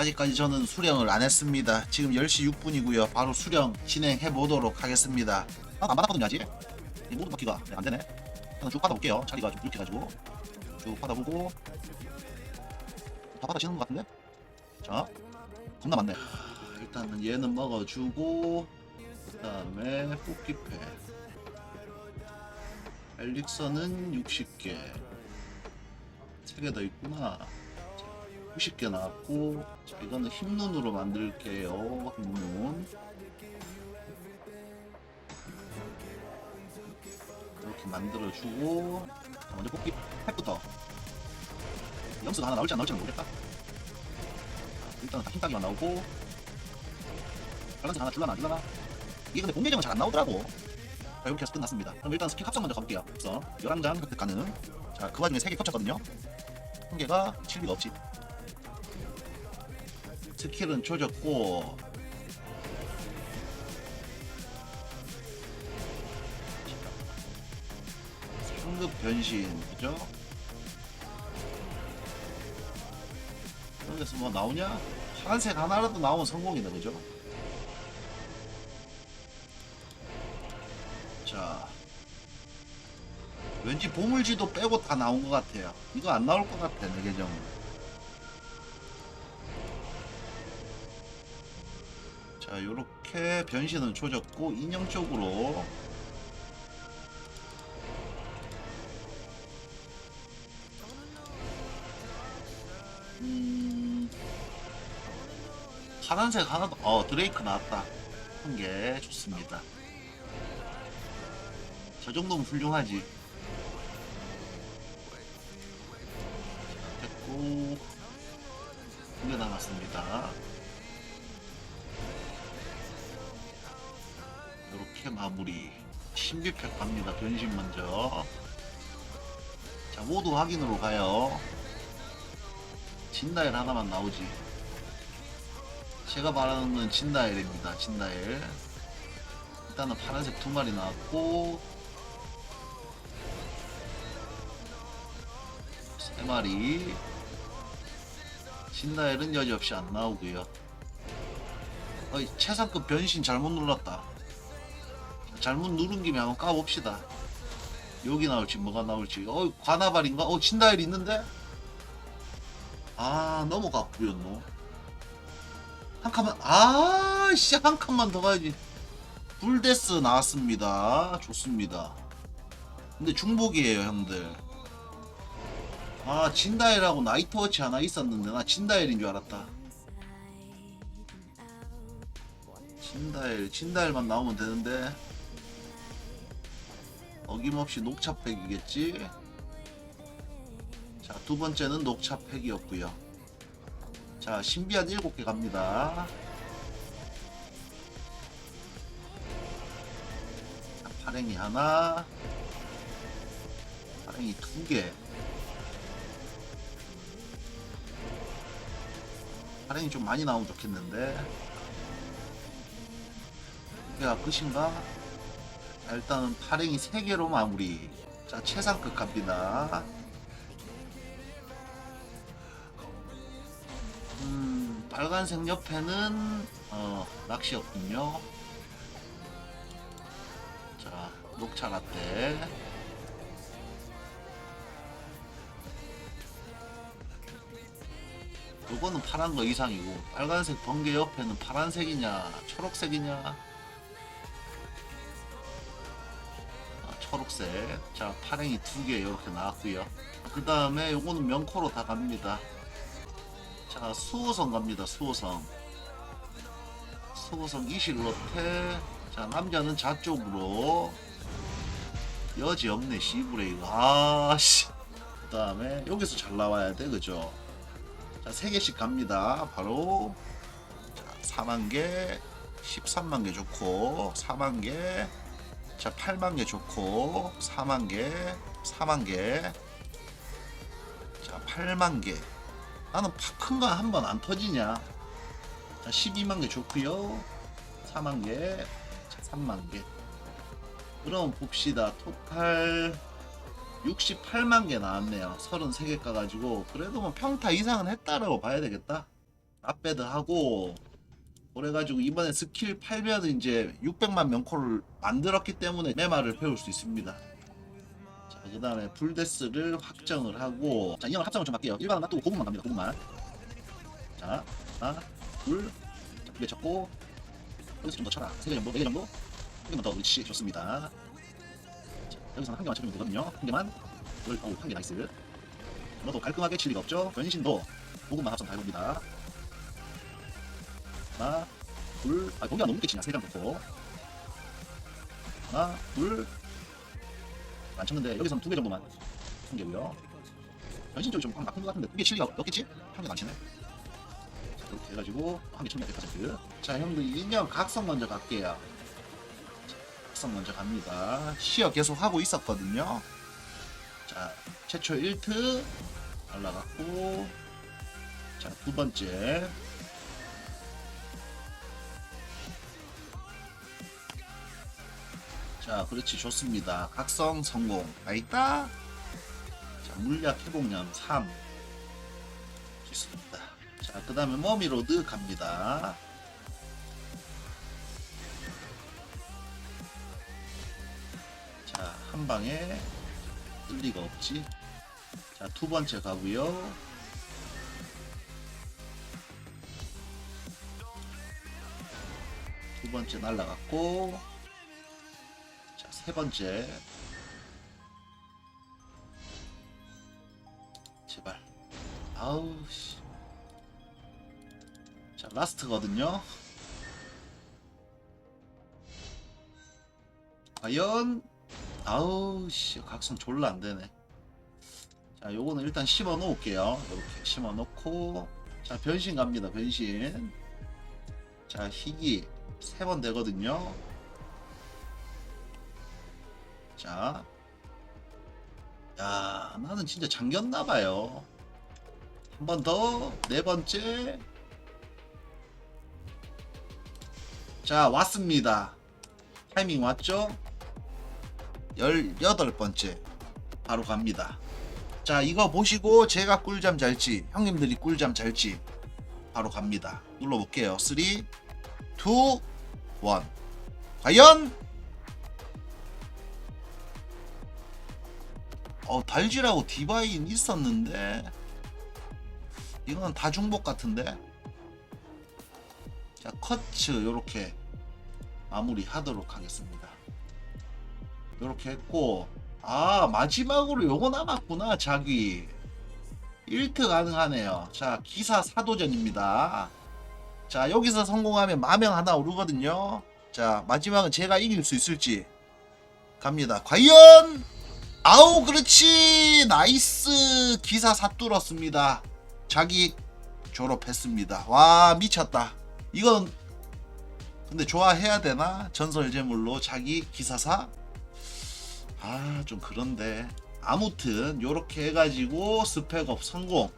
아직까지 저는 수령을 안 했습니다. 지금 10시 6분이고요. 바로 수령 진행해 보도록 하겠습니다. 아, 안 받았거든요, 아직. 이 모든 바퀴가 네, 안 되네. 저는 쭉 받아볼게요. 자리가 좀 이렇게 해가지고. 쭉 받아보고. 다 받아지는 것 같은데? 자, 겁나 많네. 아, 일단은 얘는 먹어주고, 그 다음에 뽑기패. 엘릭서는 60개. 3개 더 있구나. 90개 나왔고 자, 이거는 흰눈으로 만들게요 흰눈. 이렇게 만들어주고 자, 먼저 뽑기 팩부터. 염수가 하나 나올지 안 나올지는 모르겠다. 자, 일단은 다 흰딱이만 나오고 빨간색 하나 줄라나 안 줄라나? 이게 근데 공개점은 잘 안 나오더라고. 자 이렇게 해서 끝났습니다. 그럼 일단 스킬 합성 먼저 가볼게요. 합성 11장 획득 가능 자그 와중에 3개 겹쳤거든요. 한 개가 칠리가 없지 스킬은 조졌고 상급 변신 그죠? 여기서 뭐 나오냐? 파란색 하나라도 나오면 성공이다 그죠? 자 왠지 보물지도 빼고 다 나온 것 같아요 이거 안 나올 것 같아 내 계정은 자, 요렇게 변신은 조졌고 인형 쪽으로. 음, 파란색 하나도 어 드레이크 나왔다. 한 개 좋습니다. 저 정도면 훌륭하지. 자, 됐고 두개 남았습니다 이렇게 마무리. 신비팩 갑니다. 변신 먼저. 자 모두 확인으로 가요. 진다일 하나만 나오지. 제가 말하는 건 진다일입니다. 진다일. 일단은 파란색 두 마리 나왔고 세 마리. 진다일은 여지없이 안 나오고요. 어이 최상급 변신 잘못 눌렀다 잘못 누른 김에 한번 까봅시다. 여기 나올지 뭐가 나올지. 어 관아발인가? 어 진다일 있는데? 아 넘어갔구요 너. 한 칸만 아씨 한 칸만 더 가야지. 불데스 나왔습니다. 좋습니다. 근데 중복이에요 형들. 아 진다일하고 나이트워치 하나 있었는데 나 진다일인 줄 알았다. 진다일 진다일만 나오면 되는데 어김없이 녹차팩이겠지? 자 두 번째는 녹차팩이었고요. 자 신비한 7개 갑니다. 자, 파랭이 하나 파랭이 두개. 파랭이 좀 많이 나오면 좋겠는데. 두개가 끝인가? 자, 일단은 파랭이 3개로 마무리. 자 최상급 갑니다. 음 빨간색 옆에는 어 낚시였군요. 자 녹차 라떼. 요거는 파란 거 이상이고 빨간색 번개 옆에는 파란색이냐 초록색이냐 초록색. 자 파랭이 두 개 이렇게 나왔고요. 그 다음에 요거는 명코로 다 갑니다. 자 수호성 갑니다 수호성. 수호성 이실로테. 자 남자는 좌쪽으로. 여지 없네 씨브레이가 아씨. 그 다음에 여기서 잘 나와야 돼 그죠? 자 3개씩 갑니다. 바로. 자 4만개. 13만개 좋고 4만개 자 8만 개 좋고 4만 개 4만 개. 자 8만 개. 나는 큰 거 한 번 안 터지냐? 자 12만 개 좋고요. 4만 개. 자 3만 개. 그럼 봅시다. 토탈 68만 개 나왔네요. 33개 까가지고. 그래도 뭐 평타 이상은 했다라고 봐야 되겠다. 납배드 하고 그래가지고 이번에 스킬 팔면 이제 600만 명코를 만들었기 때문에 메마를 배울 수 있습니다. 자, 그 다음에 불데스를 확정을 하고 자, 인형을 합성을 좀 할게요. 일반은 놔두고 고분만 갑니다. 고분만. 자, 하나, 둘, 자, 두개 쳤고 여기서 좀 더 쳐라. 세개 정도, 네개 정도, 한 개만 더. 그렇지, 좋습니다. 자, 여기서는 한 개만 쳐주면 되거든요. 한 개만. 이걸, 어우, 한개 나이스. 너도 깔끔하게 칠 리가 없죠. 변신도 고분만 합성 다 해봅니다. 하나, 둘, 아, 거기가 너무 늦게 치냐, 세장 놓고. 하나, 둘. 안 쳤는데, 여기서는 두 개 정도만. 한 개고요. 변신 쪽이 좀 나쁜 것 같은데, 두개 칠 리가 없겠지? 한 개안 치네. 자, 이렇게 해가지고, 한개 치면 100%. 자, 형들, 인형 각성 먼저 갈게요. 자, 각성 먼저 갑니다. 시어 계속 하고 있었거든요. 자, 최초 1트. 날라갔고. 자, 두 번째. 자, 그렇지, 좋습니다. 각성 성공. 아있다. 자, 물약 회복량 3. 좋습니다. 자, 그 다음에 머미로드 갑니다. 자, 한 방에 뜰 리가 없지. 자, 두 번째 가고요. 두 번째 날라갔고. 자, 세 번째. 제발. 아우, 씨. 자, 라스트거든요. 과연, 아우, 씨. 각성 졸라 안 되네. 자, 요거는 일단 심어 놓을게요. 이렇게 심어 놓고. 자, 변신 갑니다. 변신. 자, 희귀. 세 번 되거든요. 자. 야, 나는 진짜 잠겼나봐요. 한 번 더. 네 번째. 자, 왔습니다. 타이밍 왔죠? 18번째. 바로 갑니다. 자, 이거 보시고 제가 꿀잠 잘지, 형님들이 꿀잠 잘지 바로 갑니다. 눌러볼게요. 3, 2, 1. 과연? 어, 달지라고 디바인 있었는데 이건 다중복 같은데? 자 커츠 요렇게 마무리 하도록 하겠습니다. 요렇게 했고 아 마지막으로 요거 남았구나 자기. 1트 가능하네요. 자 기사 사도전입니다. 자 여기서 성공하면 마명 하나 오르거든요. 자 마지막은 제가 이길 수 있을지 갑니다. 과연 아우 그렇지. 나이스. 기사 사뚫었습니다. 자기 졸업했습니다. 와 미쳤다. 이건 근데 좋아해야 되나? 전설 제물로 자기 기사사? 아 좀 그런데. 아무튼 요렇게 해가지고 스펙업 성공